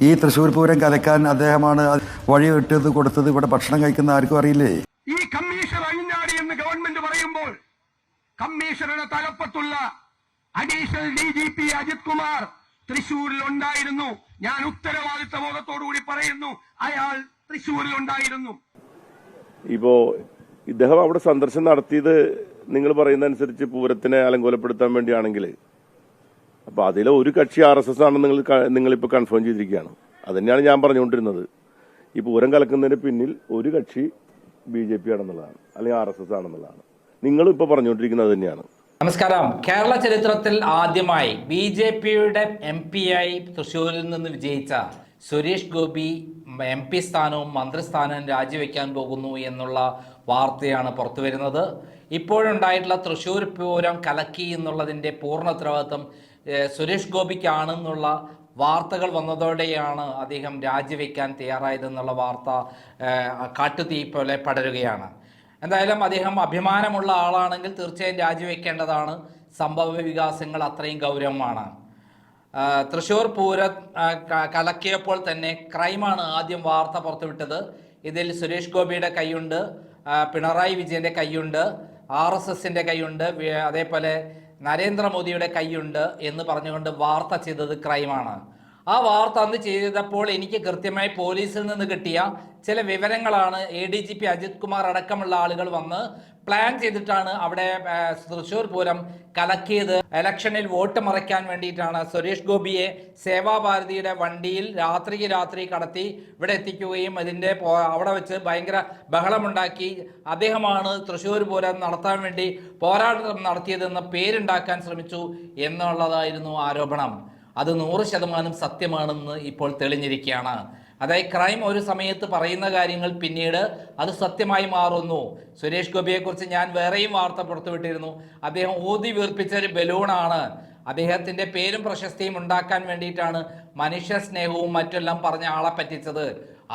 ഈ തൃശ്ശൂർ പൂരം കലക്കാൻ അദ്ദേഹമാണ് വഴി വിട്ടത് കൊടുത്തത് ഇവിടെ ഭക്ഷണം കഴിക്കുന്ന ആർക്കും അറിയില്ലേ? ഈ കമ്മീഷൻ അഴിഞ്ഞാടി എന്ന് ഗവൺമെന്റ് പറയുമ്പോൾ കമ്മീഷണറുടെ തലപ്പത്തുള്ള additional D G P Ajith Kumar തൃശൂരിൽ ഉണ്ടായിരുന്നു. ഞാൻ ഉത്തരവാദിത്ത ബോധത്തോടുകൂടി പറയുന്നു അയാൾ തൃശൂരിൽ ഉണ്ടായിരുന്നു. ഇപ്പോ ഇദ്ദേഹം അവിടെ സന്ദർശനം നടത്തിയത് നിങ്ങൾ പറയുന്ന അനുസരിച്ച് പൂരത്തിനെ അലങ്കോലപ്പെടുത്താൻ വേണ്ടിയാണെങ്കിൽ അപ്പൊ അതിലെ ഒരു കക്ഷി ആർ എസ് എസ് ആണെന്ന് നിങ്ങൾ നിങ്ങളിപ്പോൾ നിങ്ങളിപ്പോ കൺഫേം ചെയ്തിരിക്കുകയാണ്. അത് തന്നെയാണ് ഞാൻ പറഞ്ഞുകൊണ്ടിരുന്നത്. ഈ പൂരം കലക്കുന്നതിന് പിന്നിൽ ഒരു കക്ഷി ബി ജെ പി ആണെന്നുള്ളതാണ് അല്ലെങ്കിൽ ആർ എസ് എസ് ആണെന്നുള്ളതാണ്. നിങ്ങളും ഇപ്പൊ പറഞ്ഞുകൊണ്ടിരിക്കുന്നത് തന്നെയാണ്. നമസ്കാരം. കേരള ചരിത്രത്തിൽ ആദ്യമായി ബി ജെ പിയുടെ എം പി ആയി തൃശ്ശൂരിൽ നിന്ന് വിജയിച്ച സുരേഷ് ഗോപി എം പി സ്ഥാനവും മന്ത്രിസ്ഥാനവും രാജിവെക്കാൻ പോകുന്നു എന്നുള്ള വാർത്തയാണ് പുറത്തു വരുന്നത് ഇപ്പോഴുണ്ടായിട്ടുള്ള തൃശ്ശൂർ പൂരം കലക്കി എന്നുള്ളതിന്റെ പൂർണ ഉത്തരവാദിത്വം സുരേഷ് ഗോപിക്കാണെന്നുള്ള വാർത്തകൾ വന്നതോടെയാണ് അദ്ദേഹം രാജിവെക്കാൻ തയ്യാറായതെന്നുള്ള വാർത്ത കാട്ടുതീ പോലെ പടരുകയാണ്. എന്തായാലും അദ്ദേഹം അഭിമാനമുള്ള ആളാണെങ്കിൽ തീർച്ചയായും രാജിവെക്കേണ്ടതാണ്. സംഭവ വികാസങ്ങൾ അത്രയും ഗൗരവമാണ്. തൃശൂർ പൂരം കലക്കിയപ്പോൾ തന്നെ ക്രൈമാണ് ആദ്യം വാർത്ത പുറത്തുവിട്ടത്. ഇതിൽ സുരേഷ് ഗോപിയുടെ കൈയുണ്ട് പിണറായി വിജയന്റെ കൈയുണ്ട് ആർ എസ് എസിന്റെ കൈയുണ്ട് അതേപോലെ നരേന്ദ്രമോദിയുടെ കൈയുണ്ട് എന്ന് പറഞ്ഞുകൊണ്ട് വാർത്ത ചെയ്തത് ക്രൈമാണ്. ആ വാർത്ത അന്ന് ചെയ്തപ്പോൾ എനിക്ക് കൃത്യമായി പോലീസിൽ നിന്ന് കിട്ടിയ ചില വിവരങ്ങളാണ് A D G P Ajith Kumar അടക്കമുള്ള ആളുകൾ വന്ന് പ്ലാൻ ചെയ്തിട്ടാണ് അവിടെ തൃശ്ശൂർ പൂരം കലക്കിയത്. ഇലക്ഷനിൽ വോട്ട് മറയ്ക്കാൻ വേണ്ടിയിട്ടാണ് സുരേഷ് ഗോപിയെ സേവാഭാരതിയുടെ വണ്ടിയിൽ രാത്രിക്ക് രാത്രി കടത്തി ഇവിടെ എത്തിക്കുകയും അതിന്റെ അവിടെ വെച്ച് ഭയങ്കര ബഹളമുണ്ടാക്കി. അദ്ദേഹമാണ് തൃശ്ശൂർ പൂരം നടത്താൻ വേണ്ടി പോരാട്ടം നടത്തിയതെന്ന് പേരുണ്ടാക്കാൻ ശ്രമിച്ചു എന്നുള്ളതായിരുന്നു ആരോപണം. അത് നൂറ് ശതമാനം സത്യമാണെന്ന് ഇപ്പോൾ തെളിഞ്ഞിരിക്കുകയാണ്. അതായത് ക്രൈം ഒരു സമയത്ത് പറയുന്ന കാര്യങ്ങൾ പിന്നീട് അത് സത്യമായി മാറുന്നു. സുരേഷ് ഗോപിയെക്കുറിച്ച് ഞാൻ വേറെയും വാർത്ത പുറത്തുവിട്ടിരുന്നു. അദ്ദേഹം ഊതി വീർപ്പിച്ച ഒരു ബലൂണാണ് അദ്ദേഹത്തിന്റെ പേരും പ്രശസ്തിയും ഉണ്ടാക്കാൻ വേണ്ടിയിട്ടാണ് മനുഷ്യ സ്നേഹവും മറ്റെല്ലാം പറഞ്ഞ ആളെ പറ്റിച്ചത്.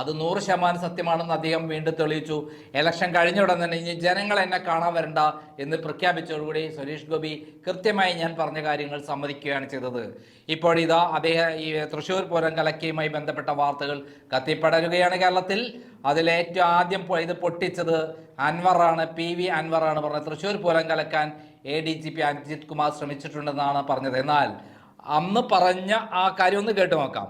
അത് നൂറ് ശതമാനം സത്യമാണെന്ന് അദ്ദേഹം വീണ്ടും തെളിയിച്ചു. ഇലക്ഷൻ കഴിഞ്ഞ ഉടൻ തന്നെ ഇനി ജനങ്ങൾ എന്നെ കാണാൻ വരണ്ട എന്ന് പ്രഖ്യാപിച്ചതോടുകൂടി സുരേഷ് ഗോപി കൃത്യമായി ഞാൻ പറഞ്ഞ കാര്യങ്ങൾ സമ്മതിക്കുകയാണ് ചെയ്തത്. ഇപ്പോൾ ഇതാ അദ്ദേഹം ഈ തൃശ്ശൂർ പൂരം കലക്കിയുമായി ബന്ധപ്പെട്ട വാർത്തകൾ കത്തിപ്പടരുകയാണ് കേരളത്തിൽ. അതിലേറ്റവും ആദ്യം ഇത് പൊട്ടിച്ചത് അൻവറാണ് പി വി അൻവറാണ് പറഞ്ഞത്. Thrissur Pooram കലക്കാൻ A D G P Ajith Kumar ശ്രമിച്ചിട്ടുണ്ടെന്നാണ് പറഞ്ഞത്. എന്നാൽ അന്ന് പറഞ്ഞ ആ കാര്യം ഒന്ന് കേട്ടു നോക്കാം.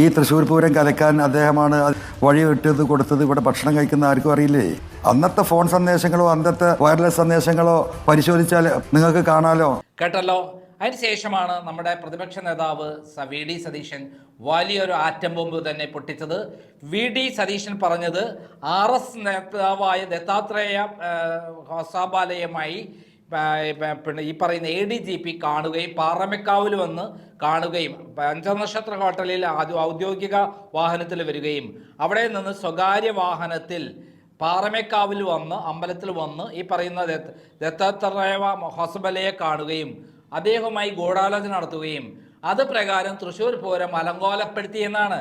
ഈ തൃശ്ശൂർ പൂരം കലക്കാൻ അദ്ദേഹമാണ് വഴിവിട്ടത് വഴി വിട്ടത് കൊടുത്തത് ഇവിടെ ഭക്ഷണം കഴിക്കുന്ന ആർക്കും അറിയില്ലേ? അന്നത്തെ ഫോൺ സന്ദേശങ്ങളോ അന്നത്തെ വയർലെസ് സന്ദേശങ്ങളോ പരിശോധിച്ചാൽ നിങ്ങൾക്ക് കാണാലോ? കേട്ടല്ലോ. അതിനുശേഷമാണ് നമ്മുടെ പ്രതിപക്ഷ നേതാവ് വി ഡി സതീശൻ വലിയൊരു ആറ്റം ബോംബ് തന്നെ പൊട്ടിച്ചത്. വി ഡി സതീശൻ പറഞ്ഞത് ആർ എസ് നേതാവായ ദത്താത്രേയ ഹൊസാബാലയുമായി പിന്നെ ഈ പറയുന്ന എ ഡി ജി പി കാണുകയും പാറമേക്കാവിൽ വന്ന് കാണുകയും പഞ്ചനക്ഷത്ര ഹോട്ടലിൽ ആദ്യ- ഔദ്യോഗിക വാഹനത്തിൽ വരികയും അവിടെ നിന്ന് സ്വകാര്യ വാഹനത്തിൽ പാറമേക്കാവിൽ വന്ന് അമ്പലത്തിൽ വന്ന് ഈ പറയുന്ന ദത്താത്രേവ ഹൊസബലയെ കാണുകയും അദ്ദേഹവുമായി ഗൂഢാലോചന നടത്തുകയും അത് പ്രകാരം തൃശ്ശൂർ പൂരം അലങ്കോലപ്പെടുത്തി എന്നാണ്.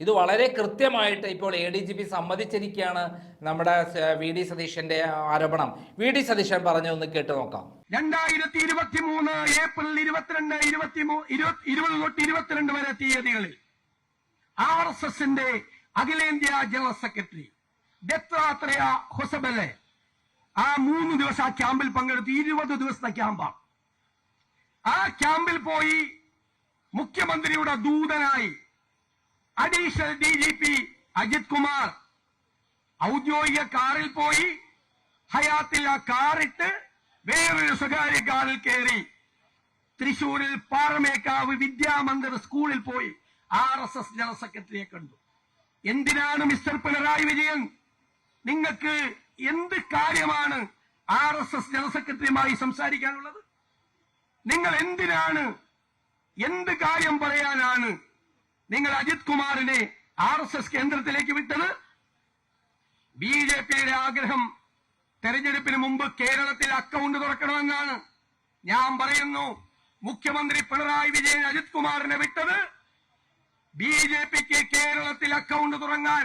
ഇത് വളരെ കൃത്യമായിട്ട് ഇപ്പോൾ എ ഡി ജി പി സമ്മതിച്ചിരിക്കുകയാണ് നമ്മുടെ വി ഡി സതീശന്റെ ആരോപണം. വി ഡി സതീശൻ പറഞ്ഞു ഒന്ന് കേട്ട് നോക്കാം. രണ്ടായിരത്തി ഇരുപത്തി മൂന്ന് ഏപ്രിൽ ഇരുപത്തിരണ്ട് ഇരുപത്തി ഇരുപത് തൊട്ട് ഇരുപത്തിരണ്ട് വരെ തീയതികളിൽ ആർ എസ് എസിന്റെ അഖിലേന്ത്യാ ജനറൽ സെക്രട്ടറി ദത്താത്രേയ ഹൊസബലെ ആ മൂന്ന് ദിവസം ആ ക്യാമ്പിൽ പങ്കെടുത്ത് ഇരുപത് ദിവസത്തെ ക്യാമ്പാണ്. ആ ക്യാമ്പിൽ പോയി മുഖ്യമന്ത്രിയുടെ ദൂതനായി additional D G P Ajith Kumar ഔദ്യോഗിക കാറിൽ പോയി ഹയാത്തിൽ ആ കാറിട്ട് വേറൊരു സ്വകാര്യ കാറിൽ കയറി തൃശൂരിൽ പാറമേക്കാവ് വിദ്യാമന്ദിർ സ്കൂളിൽ പോയി ആർ എസ് എസ് ജനറൽ സെക്രട്ടറിയെ കണ്ടു. എന്തിനാണ് മിസ്റ്റർ പിണറായി വിജയൻ? നിങ്ങൾക്ക് എന്ത് കാര്യമാണ് ആർ എസ് എസ് ജനറൽ സെക്രട്ടറിയുമായി സംസാരിക്കാനുള്ളത്? നിങ്ങൾ എന്തിനാണ് എന്ത് കാര്യം പറയാനാണ് നിങ്ങൾ അജിത് കുമാറിനെ ആർ എസ് എസ് കേന്ദ്രത്തിലേക്ക് വിട്ടത് ബി ജെ പിയുടെ ആഗ്രഹം തെരഞ്ഞെടുപ്പിന് മുമ്പ് കേരളത്തിൽ അക്കൗണ്ട് തുറക്കണമെന്നാണ്. ഞാൻ പറയുന്നു മുഖ്യമന്ത്രി പിണറായി വിജയൻ അജിത് കുമാറിനെ വിട്ടത് ബി ജെ പിക്ക് കേരളത്തിൽ അക്കൗണ്ട് തുടങ്ങാൻ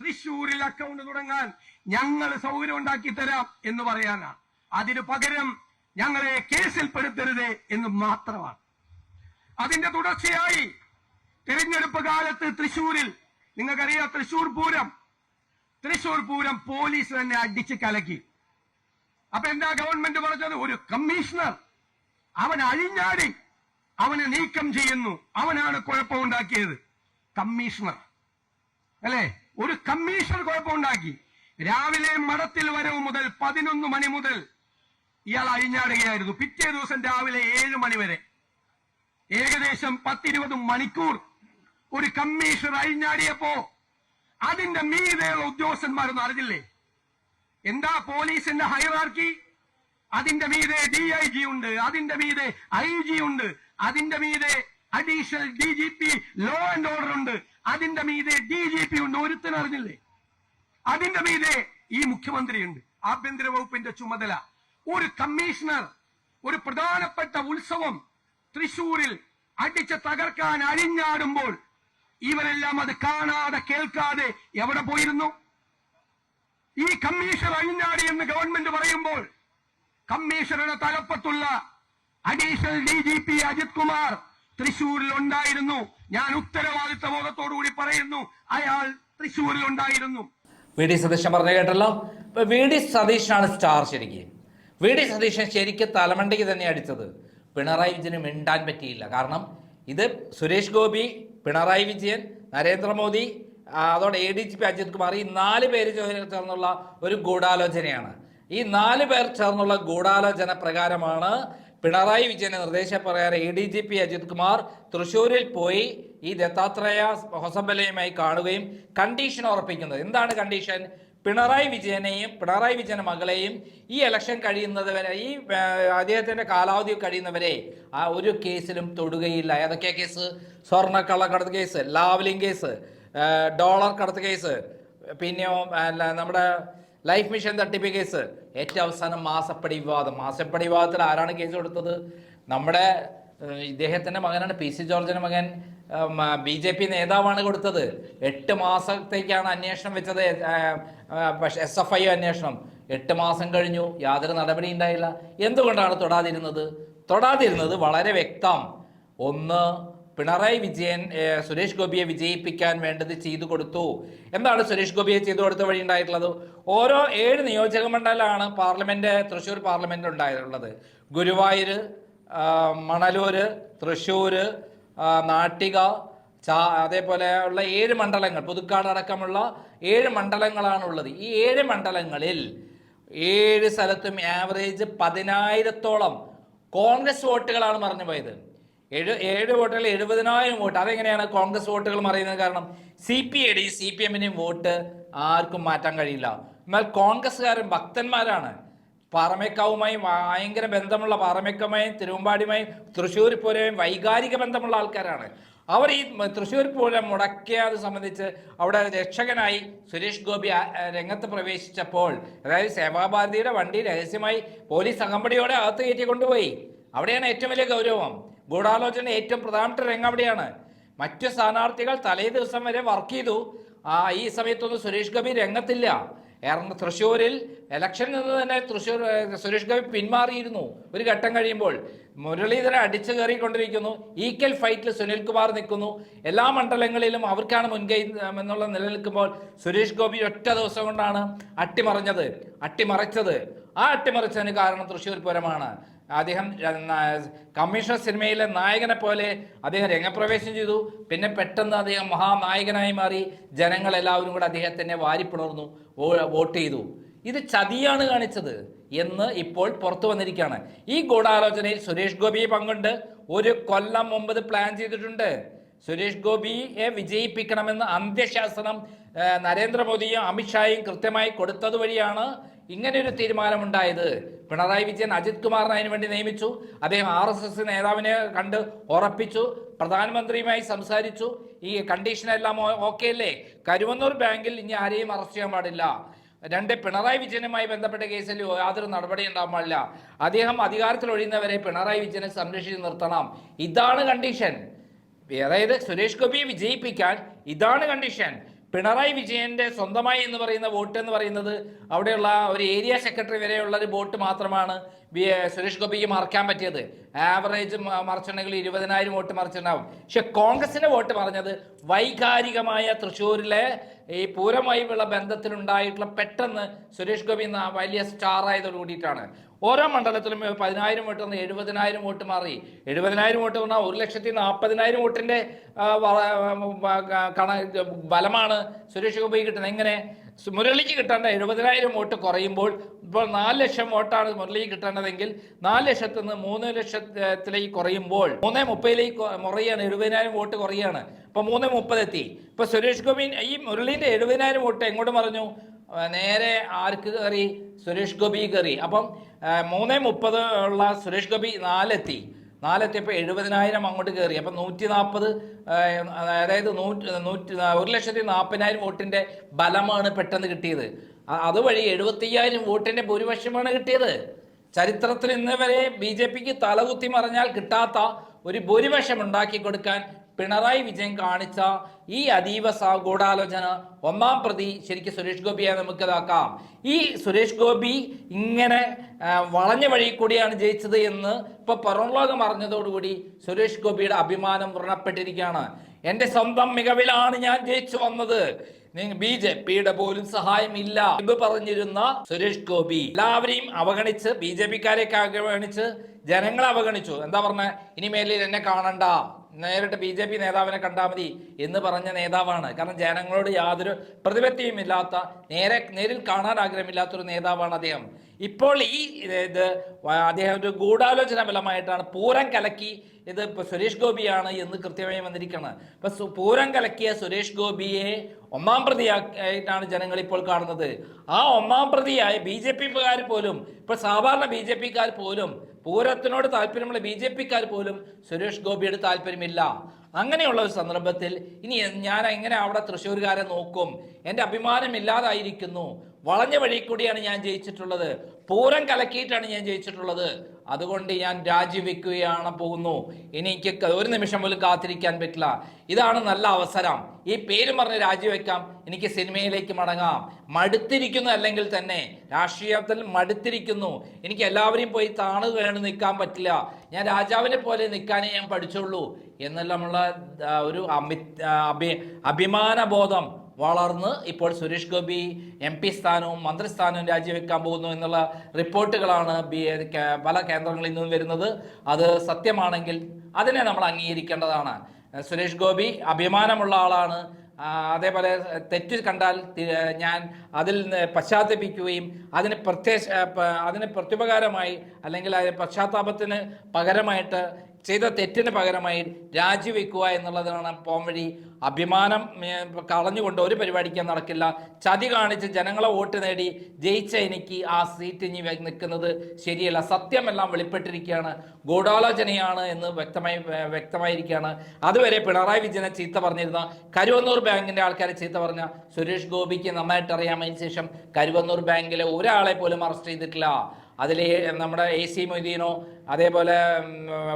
തൃശൂരിൽ അക്കൗണ്ട് തുടങ്ങാൻ ഞങ്ങൾ സൗകര്യം ഉണ്ടാക്കി തരാം എന്ന് പറയാനാണ്. അതിനു പകരം ഞങ്ങളെ കേസിൽപ്പെടുത്തരുത് എന്ന് മാത്രമാണ്. അതിന്റെ തുടർച്ചയായി തെരഞ്ഞെടുപ്പ് കാലത്ത് തൃശൂരിൽ നിങ്ങൾക്കറിയാം തൃശൂർ പൂരം. തൃശൂർ പൂരം പോലീസ് തന്നെ അടിച്ച് കലക്കി. അപ്പൊ എന്താ ഗവൺമെന്റ് പറഞ്ഞത്? ഒരു കമ്മീഷണർ അവൻ അഴിഞ്ഞാടി അവനെ നീക്കം ചെയ്യുന്നു. അവനാണ് കുഴപ്പമുണ്ടാക്കിയത്. കമ്മീഷണർ അല്ലേ? ഒരു കമ്മീഷണർ കുഴപ്പമുണ്ടാക്കി. രാവിലെ മഠത്തിൽ വരവ് മുതൽ പതിനൊന്ന് മണി മുതൽ ഇയാൾ അഴിഞ്ഞാടുകയായിരുന്നു. പിറ്റേ ദിവസം രാവിലെ ഏഴ് മണി വരെ. ഏകദേശം പത്തിരുപത് മണിക്കൂർ ഒരു കമ്മീഷണർ അഴിഞ്ഞാടിയപ്പോ അതിന്റെ മീതെയുള്ള ഉദ്യോഗസ്ഥന്മാരൊന്നും അറിഞ്ഞില്ലേ? എന്താ പോലീസിന്റെ ഹൈറാർക്കി? അതിന്റെ മീതെ ഡി ഐ ജി ഉണ്ട് അതിന്റെ മീതെ ഐ ജി ഉണ്ട് അതിന്റെ മീതെ additional D G P law and order ഉണ്ട് അതിന്റെ മീതെ ഡി ജി പി ഉണ്ട് ഒരുത്തൻ അറിഞ്ഞില്ലേ? അതിന്റെ മീതെ ഈ മുഖ്യമന്ത്രിയുണ്ട്. ആഭ്യന്തര വകുപ്പിന്റെ ചുമതല. ഒരു കമ്മീഷണർ ഒരു പ്രധാനപ്പെട്ട ഉത്സവം തൃശൂരിൽ അടിച്ച് തകർക്കാൻ അഴിഞ്ഞാടുമ്പോൾ ഇവരെല്ലാം അത് കാണാതെ കേൾക്കാതെ എവിടെ പോയിരുന്നു? ഈ കമ്മീഷണർ അഴിഞ്ഞാടി എന്ന് ഗവൺമെന്റ് പറയുമ്പോൾ കമ്മീഷണറുടെ തലപ്പത്തുള്ള additional D G P Ajith Kumar തൃശൂരിൽ ഉണ്ടായിരുന്നു. ഞാൻ ഉത്തരവാദിത്ത ബോധത്തോടുകൂടി പറയുന്നു അയാൾ തൃശൂരിൽ ഉണ്ടായിരുന്നു. വി ഡി സതീശൻ പറഞ്ഞു കേട്ടല്ലോ. ഇപ്പൊ വി ഡി സതീഷാണ് സ്റ്റാർ ശരിക്കും. വി ഡി സതീശൻ ശരിക്കും തലമണ്ടയ്ക്ക് തന്നെ അടിച്ചത്. പിണറായി വിജയന് മിണ്ടാൻ പറ്റിയില്ല. കാരണം ഇത് സുരേഷ് ഗോപി പിണറായി വിജയൻ നരേന്ദ്രമോദി അതോടെ A D G P Ajith Kumar ഈ നാല് പേര് ചേർന്നുള്ള ഒരു ഗൂഢാലോചനയാണ്. ഈ നാല് പേർ ചേർന്നുള്ള ഗൂഢാലോചന പ്രകാരമാണ് പിണറായി വിജയന്റെ നിർദ്ദേശപ്രകാരം A D G P Ajith Kumar തൃശ്ശൂരിൽ പോയി ഈ ദത്താത്രേയ ഹൊസബലയുമായി കാണുകയും കണ്ടീഷൻ ഉറപ്പിക്കുന്നത്. എന്താണ് കണ്ടീഷൻ? പിണറായി വിജയനെയും പിണറായി വിജയൻ മകളെയും ഈ ഇലക്ഷൻ കഴിയുന്നത് വരെ ഈ അദ്ദേഹത്തിന്റെ കാലാവധി കഴിയുന്നവരെ ആ ഒരു കേസിലും തൊടുകയില്ല. ഏതൊക്കെയാ കേസ്? സ്വർണ കള്ളക്കടത്ത് കേസ് ലാവലിംഗ് കേസ് ഡോളർ കടത്ത് കേസ് പിന്നെ നമ്മുടെ ലൈഫ് മിഷൻ തട്ടിപ്പ് കേസ്. ഏറ്റവും അവസാനം മാസപ്പടി വിവാദം. മാസപ്പടി വിവാദത്തിൽ ആരാണ് കേസ് കൊടുത്തത്? നമ്മുടെ ഇദ്ദേഹത്തിന്റെ മകനാണ് പി സി ജോർജിന്റെ മകൻ ബി ജെ പി നേതാവാണ് കൊടുത്തത്. എട്ട് മാസത്തേക്കാണ് അന്വേഷണം വെച്ചത് പക്ഷേ എസ് എഫ് ഐ അന്വേഷണം. എട്ട് മാസം കഴിഞ്ഞു യാതൊരു നടപടി ഉണ്ടായില്ല. എന്തുകൊണ്ടാണ് തൊടാതിരുന്നത്? തൊടാതിരുന്നത് വളരെ വ്യക്തം. ഒന്ന് പിണറായി വിജയൻ സുരേഷ് ഗോപിയെ വിജയിപ്പിക്കാൻ വേണ്ടത് ചെയ്തു കൊടുത്തു. എന്താണ് സുരേഷ് ഗോപിയെ ചെയ്തു കൊടുത്ത വഴി ഉണ്ടായിട്ടുള്ളത്? ഓരോ ഏഴ് നിയോജക മണ്ഡലമാണ് പാർലമെന്റ് തൃശ്ശൂർ പാർലമെന്റ് ഉണ്ടായിട്ടുള്ളത്. ഗുരുവായൂർ മണലൂർ ആ, നാട്ടിക ചാ അതേപോലെ ഉള്ള ഏഴ് മണ്ഡലങ്ങൾ പുതുക്കാട് അടക്കമുള്ള ഏഴ് മണ്ഡലങ്ങളാണുള്ളത്. ഈ ഏഴ് മണ്ഡലങ്ങളിൽ ഏഴ് സ്ഥലത്തും ആവറേജ് പതിനായിരത്തോളം കോൺഗ്രസ് വോട്ടുകളാണ് മറിഞ്ഞു പോയത്. ഏഴ് ഏഴ് വോട്ടുകൾ എഴുപതിനായിരം വോട്ട്. അതെങ്ങനെയാണ് കോൺഗ്രസ് വോട്ടുകൾ മറിയുന്നത് കാരണം? സി പി ഐയുടെയും സി പി എമ്മിന്റെയും വോട്ട് ആർക്കും മാറ്റാൻ കഴിയില്ല. എന്നാൽ കോൺഗ്രസ്സുകാരും ഭക്തന്മാരാണ്. പാറമേക്കാവുമായി ഭയങ്കര ബന്ധമുള്ള പാറമേക്കമായും തിരുവമ്പാടിയുമായും തൃശ്ശൂർ പോലെയും വൈകാരിക ബന്ധമുള്ള ആൾക്കാരാണ്. അവർ ഈ തൃശ്ശൂർ പൂരം മുടക്കിയത് സംബന്ധിച്ച് അവിടെ രക്ഷകനായി സുരേഷ് ഗോപി രംഗത്ത് പ്രവേശിച്ചപ്പോൾ അതായത് സേവാഭാരതിയുടെ വണ്ടി രഹസ്യമായി പോലീസ് അകമ്പടിയോടെ അകത്ത് കയറ്റി കൊണ്ടുപോയി. അവിടെയാണ് ഏറ്റവും വലിയ ഗൗരവം. ഗൂഢാലോചന ഏറ്റവും പ്രധാനപ്പെട്ട രംഗം അവിടെയാണ്. മറ്റു സ്ഥാനാർത്ഥികൾ തലേ ദിവസം വരെ വർക്ക് ചെയ്തു. ആ ഈ സമയത്തൊന്നും സുരേഷ് ഗോപി രംഗത്തില്ല. എറണ തൃശ്ശൂരിൽ ഇലക്ഷനിൽ നിന്ന് തന്നെ തൃശ്ശൂർ സുരേഷ് ഗോപി പിന്മാറിയിരുന്നു. ഒരു ഘട്ടം കഴിയുമ്പോൾ മുരളീധരൻ അടിച്ചു കയറിക്കൊണ്ടിരിക്കുന്നു. ഈക്വൽ ഫൈറ്റിൽ സുനിൽകുമാർ നിൽക്കുന്നു. എല്ലാ മണ്ഡലങ്ങളിലും അവർക്കാണ് മുൻകൈ എന്നുള്ള നിലനിൽക്കുമ്പോൾ സുരേഷ് ഗോപി ഒറ്റ ദിവസം കൊണ്ടാണ് അട്ടിമറിഞ്ഞത് അട്ടിമറിച്ചത്. ആ അട്ടിമറിച്ചതിന് കാരണം തൃശ്ശൂർ പൂരമാണ്. അദ്ദേഹം കമ്മീഷണർ സിനിമയിലെ നായകനെ പോലെ അദ്ദേഹം രംഗപ്രവേശം ചെയ്തു. പിന്നെ പെട്ടെന്ന് അദ്ദേഹം മഹാനായകനായി മാറി. ജനങ്ങളെല്ലാവരും കൂടെ അദ്ദേഹത്തിനെ വാരിപ്പിളർന്നു വോട്ട് ചെയ്തു. ഇത് ചതിയാണ് കാണിച്ചത് എന്ന് ഇപ്പോൾ പുറത്തു വന്നിരിക്കുകയാണ്. ഈ ഗൂഢാലോചനയിൽ സുരേഷ് ഗോപി പങ്കുണ്ട്. ഒരു കൊല്ലം മുമ്പ് പ്ലാൻ ചെയ്തിട്ടുണ്ട്. സുരേഷ് ഗോപിയെ വിജയിപ്പിക്കണമെന്ന് അന്ത്യശാസനം നരേന്ദ്രമോദിയും അമിത്ഷായും കൃത്യമായി കൊടുത്തത് വഴിയാണ് ഇങ്ങനെയൊരു തീരുമാനമുണ്ടായത്. പിണറായി വിജയൻ അജിത് കുമാറിനെ അതിനു വേണ്ടി നിയമിച്ചു. അദ്ദേഹം ആർ എസ് എസ് നേതാവിനെ കണ്ട് ഉറപ്പിച്ചു. പ്രധാനമന്ത്രിയുമായി സംസാരിച്ചു. ഈ കണ്ടീഷനെല്ലാം ഓക്കെ അല്ലേ? കരുവന്നൂർ ബാങ്കിൽ ഇനി ആരെയും അറസ്റ്റ് ചെയ്യാൻ പാടില്ല. രണ്ട് പിണറായി വിജയനുമായി ബന്ധപ്പെട്ട കേസിൽ യാതൊരു നടപടി ഉണ്ടാകാൻ പാടില്ല. അദ്ദേഹം അധികാരത്തിൽ ഒഴിയുന്നവരെ പിണറായി വിജയനെ സംരക്ഷിച്ച് നിർത്തണം. ഇതാണ് കണ്ടീഷൻ അതായത് സുരേഷ് ഗോപിയെ വിജയിപ്പിക്കാൻ ഇതാണ് കണ്ടീഷൻ പിണറായി വിജയന്റെ സ്വന്തമായി എന്ന് പറയുന്ന വോട്ട് എന്ന് പറയുന്നത് അവിടെയുള്ള ഒരു ഏരിയ സെക്രട്ടറി വരെയുള്ള ഒരു വോട്ട് മാത്രമാണ് സുരേഷ് ഗോപിക്ക് മറക്കാൻ പറ്റിയത്. ആവറേജ് മറിച്ചിട്ടുണ്ടെങ്കിൽ ഇരുപതിനായിരം വോട്ട് മറിച്ചിട്ടുണ്ടാവും. പക്ഷെ കോൺഗ്രസിന്റെ വോട്ട് പറഞ്ഞത് വൈകാരികമായ തൃശ്ശൂരിലെ ഈ പൂരമായുള്ള ബന്ധത്തിലുണ്ടായിട്ടുള്ള പെട്ടെന്ന് സുരേഷ് ഗോപി എന്ന വലിയ സ്റ്റാർ ആയതോട് കൂടിയിട്ടാണ്. ഓരോ മണ്ഡലത്തിലും പതിനായിരം വോട്ട് വന്ന് എഴുപതിനായിരം വോട്ട് മാറി. എഴുപതിനായിരം വോട്ട് വന്നാൽ ഒരു ലക്ഷത്തി നാൽപ്പതിനായിരം വോട്ടിന്റെ ആ, വ- വ- കണ ബലമാണ് സുരേഷ് ഗോപി കിട്ടുന്നത്. എങ്ങനെ? മുരളിക്ക് കിട്ടേണ്ട എഴുപതിനായിരം വോട്ട് കുറയുമ്പോൾ ഇപ്പോൾ നാല് ലക്ഷം വോട്ടാണ് മുരളിക്ക് കിട്ടേണ്ടതെങ്കിൽ നാല് ലക്ഷത്തിൽ നിന്ന് മൂന്ന് ലക്ഷത്തിലേക്ക് കുറയുമ്പോൾ മൂന്ന് മുപ്പതിലേക്ക് കുറയാണ് എഴുപതിനായിരം വോട്ട് കുറയാണ്. ഇപ്പോൾ മൂന്ന് മുപ്പതെത്തി. ഇപ്പോൾ സുരേഷ് ഗോപി ഈ മുരളീന്റെ എഴുപതിനായിരം വോട്ട് എങ്ങോട്ട് പറഞ്ഞു ആ, നേരെ ആർക്ക് കയറി? സുരേഷ് ഗോപി കയറി. അപ്പം മൂന്ന് മുപ്പത് ഉള്ള സുരേഷ് ഗോപി നാലെത്തി. നാലെത്തിയപ്പോൾ എഴുപതിനായിരം അങ്ങോട്ട് കയറി. അപ്പം നൂറ്റി നാൽപ്പത് അതായത് നൂറ്റി നൂറ്റി ഒരു ലക്ഷത്തി നാൽപ്പതിനായിരം വോട്ടിന്റെ ബലമാണ് പെട്ടെന്ന് കിട്ടിയത്. അതുവഴി എഴുപത്തയ്യായിരം വോട്ടിന്റെ ഭൂരിപക്ഷമാണ് കിട്ടിയത്. ചരിത്രത്തിൽ ഇന്ന് വരെ ബി ജെ പിക്ക് തലകുത്തി മറിഞ്ഞാൽ കിട്ടാത്ത ഒരു ഭൂരിപക്ഷം ഉണ്ടാക്കി കൊടുക്കാൻ പിണറായി വിജയൻ കാണിച്ച ഈ അതീവ ഗൂഢാലോചന ഒന്നാം പ്രതി ശരിക്കും സുരേഷ് ഗോപിയെ നമുക്ക് ഇതാക്കാം ഈ സുരേഷ് ഗോപി ഇങ്ങനെ വളഞ്ഞ വഴി കൂടിയാണ് ജയിച്ചത് എന്ന് ഇപ്പൊ പുറംലോകം അറിഞ്ഞതോടുകൂടി സുരേഷ് ഗോപിയുടെ അഭിമാനം വ്രണപ്പെട്ടിരിക്കുകയാണ്. എന്റെ സ്വന്തം മികവിലാണ് ഞാൻ ജയിച്ചു വന്നത്. ബി ജെ പിയുടെ പോലും സഹായമില്ല. ഇപ്പൊ പറഞ്ഞിരുന്ന സുരേഷ് ഗോപി എല്ലാവരെയും അവഗണിച്ച് ബി ജെ പിക്കാരെയൊക്കെ അവഗണിച്ച് ജനങ്ങളെ അവഗണിച്ചു. എന്താ പറഞ്ഞ? ഇനിമേലിൽ എന്നെ കാണണ്ട. നേരിട്ട് ബി ജെ പി നേതാവിനെ കണ്ടാൽ മതി എന്ന് പറഞ്ഞ നേതാവാണ്. കാരണം ജനങ്ങളോട് യാതൊരു പ്രതിപത്തിയും ഇല്ലാത്ത നേരെ നേരിൽ കാണാൻ ആഗ്രഹമില്ലാത്തൊരു നേതാവാണ് അദ്ദേഹം. ഇപ്പോൾ ഈ ഇത് അദ്ദേഹം ഒരു ഗൂഢാലോചന ഫലമായിട്ടാണ് പൂരം കലക്കി ഇത് ഇപ്പോൾ സുരേഷ് ഗോപിയാണ് എന്ന് കൃത്യമായി വന്നിരിക്കുകയാണ് ഇപ്പൊ പൂരം കലക്കിയ സുരേഷ് ഗോപിയെ ഒന്നാം പ്രതിയായിട്ടാണ് ജനങ്ങൾ ഇപ്പോൾ കാണുന്നത്. ആ ഒന്നാം പ്രതിയായ ബി ജെ പിക്കാർ പോലും ഇപ്പൊ സാധാരണ ബി ജെ പിക്കാർ പോലും പൂരത്തിനോട് താല്പര്യമുള്ള ബി ജെ പിക്കാർ പോലും സുരേഷ് ഗോപിയുടെ താല്പര്യമില്ല. അങ്ങനെയുള്ള ഒരു സന്ദർഭത്തിൽ ഇനി ഞാൻ എങ്ങനെ അവിടെ തൃശ്ശൂർകാരെ നോക്കും? എന്റെ അഭിമാനം ഇല്ലാതായിരിക്കുന്നു. വളഞ്ഞ വഴി കൂടിയാണ് ഞാൻ ജയിച്ചിട്ടുള്ളത്. പൂരം കലക്കിയിട്ടാണ് ഞാൻ ജയിച്ചിട്ടുള്ളത്. അതുകൊണ്ട് ഞാൻ രാജിവെക്കുകയാണ് പോകുന്നു. എനിക്ക് ഒരു നിമിഷം പോലും കാത്തിരിക്കാൻ പറ്റില്ല. ഇതാണ് നല്ല അവസരം. ഈ പേര് പറഞ്ഞ് രാജിവെക്കാം. എനിക്ക് സിനിമയിലേക്ക് മടങ്ങാം. മടുത്തിരിക്കുന്നു അല്ലെങ്കിൽ തന്നെ. രാഷ്ട്രീയത്തിൽ മടുത്തിരിക്കുന്നു. എനിക്ക് എല്ലാവരെയും പോയി താണുകയാണ് നിൽക്കാൻ പറ്റില്ല. ഞാൻ രാജാവിനെ പോലെ നിൽക്കാനേ ഞാൻ പഠിച്ചുള്ളൂ. എന്നെല്ലാമുള്ള ഒരു അഭി അഭിമാനബോധം വളർന്ന് ഇപ്പോൾ സുരേഷ് ഗോപി എം പി സ്ഥാനവും മന്ത്രിസ്ഥാനവും രാജിവെക്കാൻ പോകുന്നു എന്നുള്ള റിപ്പോർട്ടുകളാണ് പല കേന്ദ്രങ്ങളിൽ നിന്നും വരുന്നത്. അത് സത്യമാണെങ്കിൽ അതിനെ നമ്മൾ അംഗീകരിക്കേണ്ടതാണ്. സുരേഷ് ഗോപി അഭിമാനമുള്ള ആളാണ്. അതേപോലെ തെറ്റ് കണ്ടാൽ ഞാൻ അതിൽ നിന്ന് പശ്ചാത്തപിക്കുകയും അതിന് പ്രത്യേക അതിന് പ്രത്യുപകാരമായി അല്ലെങ്കിൽ അതിന് പശ്ചാത്താപത്തിന് പകരമായിട്ട് ചെയ്ത തെറ്റിന് പകരമായി രാജിവെക്കുക എന്നുള്ളതാണ് പോംവഴി അഭിമാനം കളഞ്ഞുകൊണ്ട് ഒരു പരിപാടിക്കാൻ നടക്കില്ല. ചതി കാണിച്ച് ജനങ്ങളെ വോട്ട് നേടി ജയിച്ച എനിക്ക് ആ സീറ്റ് ഇനി നിൽക്കുന്നത് ശരിയല്ല. സത്യമെല്ലാം വെളിപ്പെട്ടിരിക്കുകയാണ്. ഗൂഢാലോചനയാണ് എന്ന് വ്യക്തമായി വ്യക്തമായിരിക്കുകയാണ്. അതുവരെ പിണറായി വിജയനെ ചീത്ത പറഞ്ഞിരുന്ന കരുവന്നൂർ ബാങ്കിന്റെ ആൾക്കാരെ ചീത്ത പറഞ്ഞ സുരേഷ് ഗോപിക്ക് നന്നായിട്ട് അറിയാം ശേഷം കരുവന്നൂർ ബാങ്കിലെ ഒരാളെ പോലും അറസ്റ്റ് ചെയ്തിട്ടില്ല. അതിൽ നമ്മുടെ എ സി മൊയ്തീനോ അതേപോലെ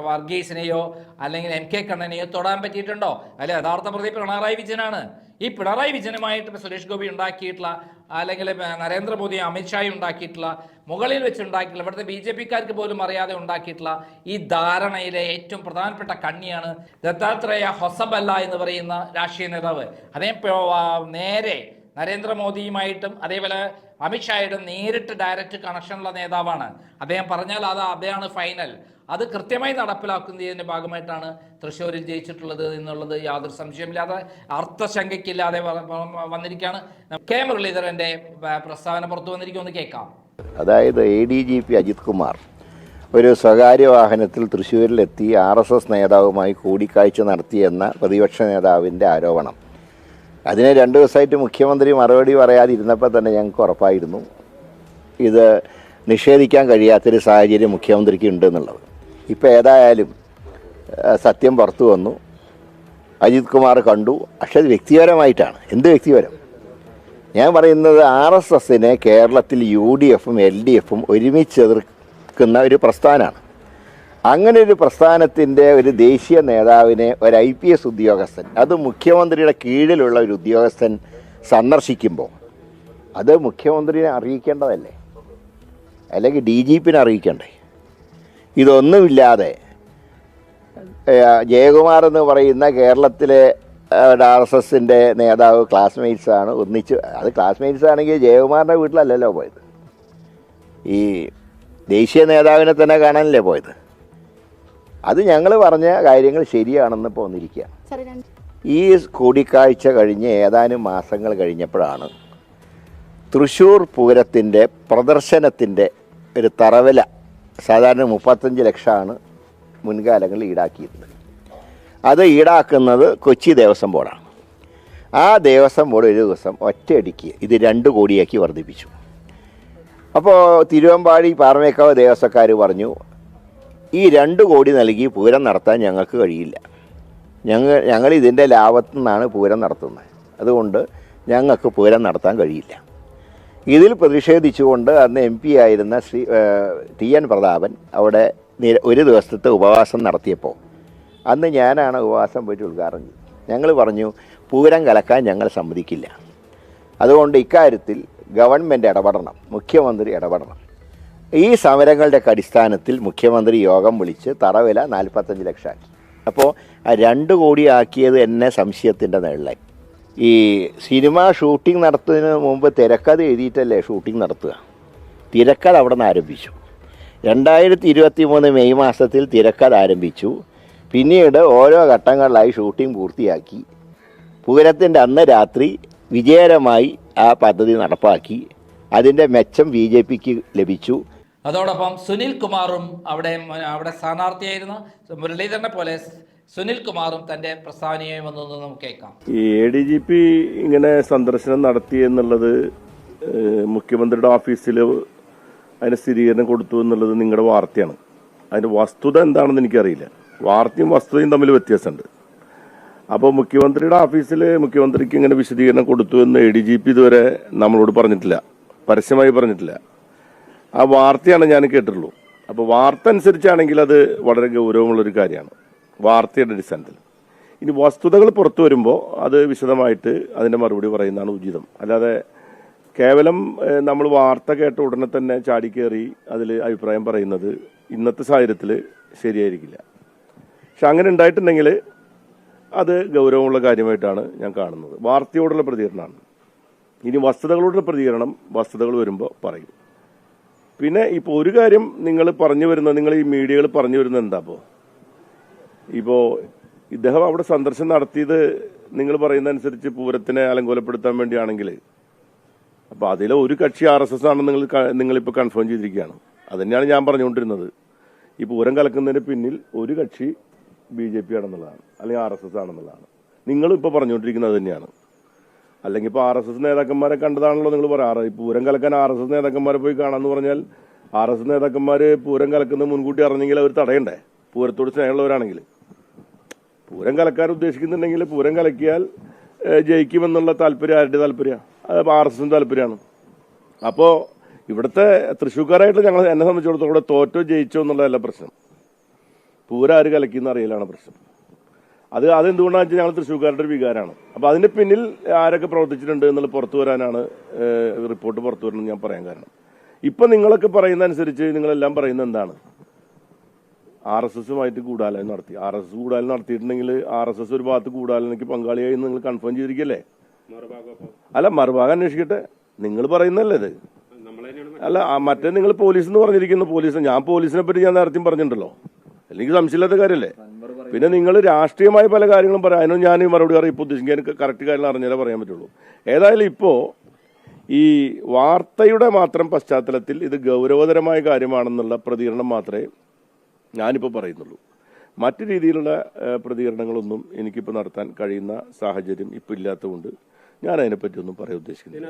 വർഗീസിനെയോ അല്ലെങ്കിൽ എം കെ കണ്ണനെയോ തൊടാൻ പറ്റിയിട്ടുണ്ടോ? അല്ല യഥാർത്ഥ പ്രതി പിണറായി വിജയനാണ്. ഈ പിണറായി വിജയനുമായിട്ട് സുരേഷ് ഗോപി ഉണ്ടാക്കിയിട്ടുള്ള അല്ലെങ്കിൽ നരേന്ദ്രമോദി അമിത്ഷായി ഉണ്ടാക്കിയിട്ടുള്ള മുകളിൽ വെച്ച് ഉണ്ടാക്കിയിട്ടുള്ള ഇവിടുത്തെ ബി ജെ പിക്കാർക്ക് പോലും അറിയാതെ ഉണ്ടാക്കിയിട്ടുള്ള ഈ ധാരണയിലെ ഏറ്റവും പ്രധാനപ്പെട്ട കണ്ണിയാണ് ദത്താത്രേയ ഹൊസബല്ല എന്ന് പറയുന്ന രാഷ്ട്രീയ നേതാവ്. ആ, നേരെ നരേന്ദ്രമോദിയുമായിട്ടും അതേപോലെ അമിത്ഷായുടെ നേരിട്ട് ഡയറക്റ്റ് കണക്ഷനുള്ള നേതാവാണ്. അദ്ദേഹം പറഞ്ഞാൽ അത് അതാണ് ഫൈനൽ അത് കൃത്യമായി നടപ്പിലാക്കുന്നതിന്റെ ഭാഗമായിട്ടാണ് തൃശ്ശൂരിൽ ജയിച്ചിട്ടുള്ളത് എന്നുള്ളത് യാതൊരു സംശയമില്ലാതെ അർത്ഥശങ്കയ്ക്കില്ലാതെ വന്നിരിക്കുകയാണ്. കെ മുരളീധരന്റെ പ്രസ്താവന പുറത്തു വന്നിരിക്കുമെന്ന് കേൾക്കാം. അതായത് A D G P Ajith Kumar ഒരു സ്വകാര്യ വാഹനത്തിൽ തൃശ്ശൂരിലെത്തി ആർ എസ് എസ് നേതാവുമായി കൂടിക്കാഴ്ച നടത്തിയെന്ന പ്രതിപക്ഷ നേതാവിന്റെ ആരോപണം. അതിന് രണ്ട് ദിവസമായിട്ട് മുഖ്യമന്ത്രി മറുപടി പറയാതിരുന്നപ്പോൾ തന്നെ ഞങ്ങൾക്ക് ഉറപ്പായിരുന്നു. ഇത് നിഷേധിക്കാൻ കഴിയാത്തൊരു സാഹചര്യം മുഖ്യമന്ത്രിക്ക് ഉണ്ട് എന്നുള്ളത്. ഇപ്പോൾ ഏതായാലും സത്യം പുറത്തു വന്നു. അജിത് കുമാർ കണ്ടു. പക്ഷെ അത് വ്യക്തിപരമായിട്ടാണ്. എന്ത് വ്യക്തിപരം? ഞാൻ പറയുന്നത് ആർ എസ് എസിനെ കേരളത്തിൽ യു ഡി എഫും എൽ ഡി എഫും ഒരുമിച്ച് എതിർക്കുന്ന ഒരു പ്രസ്ഥാനമാണ്. അങ്ങനെ ഒരു പ്രസ്ഥാനത്തിന്റെ ഒരു ദേശീയ നേതാവിനെ ഒരു ഐ പി എസ് ഉദ്യോഗസ്ഥൻ അത് മുഖ്യമന്ത്രിയുടെ കീഴിലുള്ള ഒരു ഉദ്യോഗസ്ഥൻ സന്ദർശിക്കുമ്പോൾ അത് മുഖ്യമന്ത്രിനെ അറിയിക്കേണ്ടതല്ലേ? അല്ലെങ്കിൽ ഡി ജി പിനെ അറിയിക്കണ്ടേ? ഇതൊന്നുമില്ലാതെ ജയകുമാർ എന്ന് പറയുന്ന കേരളത്തിലെ ആർ എസ് എസിന്റെ നേതാവ് ക്ലാസ്മേറ്റ്സാണ് ഒന്നിച്ച് അത് ക്ലാസ്മേറ്റ്സ് ആണെങ്കിൽ ജയകുമാറിന്റെ വീട്ടിലല്ലല്ലോ പോയത്. ഈ ദേശീയ നേതാവിനെ തന്നെ കാണാനല്ലേ പോയത്? അത് ഞങ്ങൾ പറഞ്ഞ കാര്യങ്ങൾ ശരിയാണെന്ന് ഇപ്പോൾ വന്നിരിക്കുക. ഈ കൂടിക്കാഴ്ച കഴിഞ്ഞ് ഏതാനും മാസങ്ങൾ കഴിഞ്ഞപ്പോഴാണ് തൃശ്ശൂർ പൂരത്തിന്റെ പ്രദർശനത്തിന്റെ ഒരു തറവില സാധാരണ മുപ്പത്തഞ്ച് ലക്ഷമാണ് മുൻകാലങ്ങളിൽ ഈടാക്കിയിരുന്നത്. അത് ഈടാക്കുന്നത് കൊച്ചി ദേവസ്വം ബോർഡാണ്. ആ ദേവസ്വം ബോർഡ് ഒരു ദിവസം ഒറ്റയടിക്ക് ഇത് രണ്ട് കോടിയാക്കി വർദ്ധിപ്പിച്ചു. അപ്പോൾ തിരുവമ്പാടി പാറമേക്കാവ് ദേവസ്വക്കാർ പറഞ്ഞു ഈ രണ്ട് കോടി നൽകി പൂരം നടത്താൻ ഞങ്ങൾക്ക് കഴിയില്ല. ഞങ്ങൾ ഞങ്ങൾ ഇതിന്റെ ലാഭത്തു നിന്നാണ് പൂരം നടത്തുന്നത്. അതുകൊണ്ട് ഞങ്ങൾക്ക് പൂരം നടത്താൻ കഴിയില്ല. ഇതിൽ പ്രതിഷേധിച്ചുകൊണ്ട് അന്ന് എം പി ആയിരുന്ന ശ്രീ ടി എൻ പ്രതാപൻ അവിടെ ഒരു ദിവസത്തെ ഉപവാസം നടത്തിയപ്പോൾ അന്ന് ഞാനാണ് ഉപവാസം പോയിട്ട് ഉദ്ഘാടനം ഞങ്ങൾ പറഞ്ഞു പൂരം കലക്കാൻ ഞങ്ങൾ സമ്മതിക്കില്ല. അതുകൊണ്ട് ഇക്കാര്യത്തിൽ ഗവൺമെന്റ് ഇടപെടണം മുഖ്യമന്ത്രി ഇടപെടണം. ഈ സമരങ്ങളുടെ അടിസ്ഥാനത്തിൽ മുഖ്യമന്ത്രി യോഗം വിളിച്ച് തറവില നാൽപ്പത്തഞ്ച് ലക്ഷമാക്കി അപ്പോൾ ആ രണ്ട് കോടി ആക്കിയത് എന്നെ സംശയത്തിന്റെ നിഴലായി ഈ സിനിമ ഷൂട്ടിംഗ് നടത്തുന്നതിന് മുമ്പ് തിരക്കഥ എഴുതിയിട്ടല്ലേ ഷൂട്ടിംഗ് നടത്തുക? തിരക്കഥ അവിടെ നിന്ന് ആരംഭിച്ചു. രണ്ടായിരത്തി ഇരുപത്തി മൂന്ന് മെയ് മാസത്തിൽ തിരക്കഥ ആരംഭിച്ചു. പിന്നീട് ഓരോ ഘട്ടങ്ങളിലായി ഷൂട്ടിംഗ് പൂർത്തിയാക്കി. പൂരത്തിന്റെ അന്ന് രാത്രി വിജയകരമായി ആ പദ്ധതി നടപ്പാക്കി. അതിന്റെ മെച്ചം ബി ജെ പിക്ക് ലഭിച്ചു. അതോടൊപ്പം സുനിൽ കുമാറും അവിടെ അവിടെ സ്ഥാനാർത്ഥിയായിരുന്ന മുരളീധരനെ പോലെ സുനിൽ കുമാറും തന്റെ പ്രസ്താവനയുമെന്ന് വന്നു നമുക്ക് കേൾക്കാം. എ ഡി ജി പി ഇങ്ങനെ സന്ദർശനം നടത്തി എന്നുള്ളത് മുഖ്യമന്ത്രിയുടെ ഓഫീസിൽ അതിന് സ്ഥിരീകരണം കൊടുത്തു എന്നുള്ളത് നിങ്ങളുടെ വാർത്തയാണ്. അതിന്റെ വസ്തുത എന്താണെന്ന് എനിക്കറിയില്ല. വാർത്തയും വസ്തുതയും തമ്മിൽ വ്യത്യാസമുണ്ട്. അപ്പോൾ മുഖ്യമന്ത്രിയുടെ ഓഫീസിൽ മുഖ്യമന്ത്രിക്ക് ഇങ്ങനെ വിശദീകരണം കൊടുത്തു എന്ന് എ ഡി ജി പി ഇതുവരെ നമ്മളോട് പറഞ്ഞിട്ടില്ല. പരസ്യമായി പറഞ്ഞിട്ടില്ല. ആ വാർത്തയാണ് ഞാൻ കേട്ടിട്ടുള്ളൂ. അപ്പോൾ വാർത്ത അനുസരിച്ചാണെങ്കിൽ അത് വളരെ ഗൗരവമുള്ളൊരു കാര്യമാണ്. വാർത്തയുടെ അടിസ്ഥാനത്തിൽ. ഇനി വസ്തുതകൾ പുറത്തു വരുമ്പോൾ അത് വിശദമായിട്ട് അതിന്റെ മറുപടി പറയുന്നതാണ് ഉചിതം. അല്ലാതെ കേവലം നമ്മൾ വാർത്ത കേട്ട ഉടനെ തന്നെ ചാടിക്കേറി അതിൽ അഭിപ്രായം പറയുന്നത് ഇന്നത്തെ സാഹചര്യത്തിൽ ശരിയായിരിക്കില്ല. പക്ഷെ അങ്ങനെ ഉണ്ടായിട്ടുണ്ടെങ്കിൽ അത് ഗൗരവമുള്ള കാര്യമായിട്ടാണ് ഞാൻ കാണുന്നത്. വാർത്തയോടുള്ള പ്രതികരണമാണ്. ഇനി വസ്തുതകളോടുള്ള പ്രതികരണം വസ്തുതകൾ വരുമ്പോൾ പറയും. പിന്നെ ഇപ്പോൾ ഒരു കാര്യം നിങ്ങൾ പറഞ്ഞു വരുന്ന നിങ്ങൾ ഈ മീഡിയകൾ പറഞ്ഞു വരുന്നത് എന്താ അപ്പോൾ ഇപ്പോൾ ഇദ്ദേഹം അവിടെ സന്ദർശനം നടത്തിയത് നിങ്ങൾ പറയുന്ന അനുസരിച്ച് പൂരത്തിനെ അലങ്കോലപ്പെടുത്താൻ വേണ്ടിയാണെങ്കിൽ. അപ്പോൾ അതിലെ ഒരു കക്ഷി ആർ എസ് എസ് ആണെന്ന് നിങ്ങൾ നിങ്ങളിപ്പോൾ കൺഫേം ചെയ്തിരിക്കുകയാണ്. അത് തന്നെയാണ് ഞാൻ പറഞ്ഞുകൊണ്ടിരുന്നത്. ഈ പൂരം കലക്കുന്നതിന് പിന്നിൽ ഒരു കക്ഷി ബി ജെ പി ആണെന്നുള്ളതാണ് അല്ലെങ്കിൽ ആർ എസ് എസ് ആണെന്നുള്ളതാണ്. നിങ്ങളും ഇപ്പോൾ പറഞ്ഞുകൊണ്ടിരിക്കുന്നത് തന്നെയാണ്. അല്ലെങ്കിൽ ഇപ്പോൾ ആർ എസ് എസ് നേതാക്കന്മാരെ കണ്ടതാണല്ലോ നിങ്ങൾ പറയാറ് ഈ പൂരം കലക്കാൻ ആർ എസ് എസ് നേതാക്കന്മാരെ പോയി കാണാമെന്ന് പറഞ്ഞാൽ ആർ എസ് എസ് നേതാക്കന്മാർ പൂരം കലക്കുന്നത് മുൻകൂട്ടി അറിഞ്ഞെങ്കിൽ അവർ തടയണ്ടേ? പൂരത്തോട് സ്നേഹമുള്ളവരാണെങ്കിൽ. പൂരം കലക്കാൻ ഉദ്ദേശിക്കുന്നുണ്ടെങ്കിൽ പൂരം കലക്കിയാൽ ജയിക്കുമെന്നുള്ള താല്പര്യം ആരുടെ താല്പര്യമാണ് ആർ എസ് എസിന്റെ താല്പര്യമാണ്. അപ്പോൾ ഇവിടുത്തെ തൃശ്ശൂർക്കാരായിട്ട് ഞങ്ങൾ എന്നെ സംബന്ധിച്ചിടത്തോളം തോറ്റോ ജയിച്ചോ എന്നുള്ളതല്ല പ്രശ്നം. പൂരം ആര് കലക്കിയെന്ന് അറിയലാണ് പ്രശ്നം. അത് അതെന്തുകൊണ്ടാണെന്ന് വെച്ചാൽ ഞങ്ങൾ തൃശ്ശൂർക്കാരുടെ ഒരു വികാരമാണ്. അപ്പൊ അതിന്റെ പിന്നിൽ ആരൊക്കെ പ്രവർത്തിച്ചിട്ടുണ്ട് എന്നുള്ള പുറത്തു വരാനാണ് റിപ്പോർട്ട് പുറത്തു വരണമെന്ന് ഞാൻ പറയാൻ കാരണം. ഇപ്പൊ നിങ്ങളൊക്കെ പറയുന്ന അനുസരിച്ച് നിങ്ങളെല്ലാം പറയുന്നത് എന്താണ്? ആർ എസ് എസുമായിട്ട് കൂടാലോചന നടത്തി. ആർ എസ് എസ് കൂടാലോചന നടത്തിയിട്ടുണ്ടെങ്കിൽ ആർ എസ് എസ് ഒരു ഭാഗത്ത് കൂടാലോചനയ്ക്ക് പങ്കാളിയായി നിങ്ങൾ കൺഫേം ചെയ്തിരിക്കല്ലേ അല്ല മറുഭാഗം അന്വേഷിക്കട്ടെ. നിങ്ങൾ പറയുന്നല്ലേ ഇത്? അല്ല മറ്റേ നിങ്ങൾ പോലീസ് എന്ന് പറഞ്ഞിരിക്കുന്നു. പോലീസ് ഞാൻ പോലീസിനെ പറ്റി ഞാൻ നേരത്തെയും പറഞ്ഞിട്ടുണ്ടല്ലോ. അല്ലെങ്കിൽ സംശയമില്ലാത്ത കാര്യമല്ലേ? പിന്നെ നിങ്ങൾ രാഷ്ട്രീയമായ പല കാര്യങ്ങളും പറയാം. അതിനും ഞാൻ മറുപടി ഉദ്ദേശിക്കും എനിക്ക് കറക്റ്റ് കാര്യം അറിഞ്ഞാലേ പറയാൻ പറ്റുള്ളൂ. ഏതായാലും ഇപ്പോൾ ഈ വാർത്തയുടെ മാത്രം പശ്ചാത്തലത്തിൽ ഇത് ഗൗരവതരമായ കാര്യമാണെന്നുള്ള പ്രതികരണം മാത്രമേ ഞാനിപ്പോൾ പറയുന്നുള്ളൂ. മറ്റു രീതിയിലുള്ള പ്രതികരണങ്ങളൊന്നും എനിക്കിപ്പോൾ നടത്താൻ കഴിയുന്ന സാഹചര്യം ഇപ്പോൾ ഇല്ലാത്തതുകൊണ്ട് ഞാൻ അതിനെപ്പറ്റി ഒന്നും പറയാൻ ഉദ്ദേശിക്കുന്നില്ല.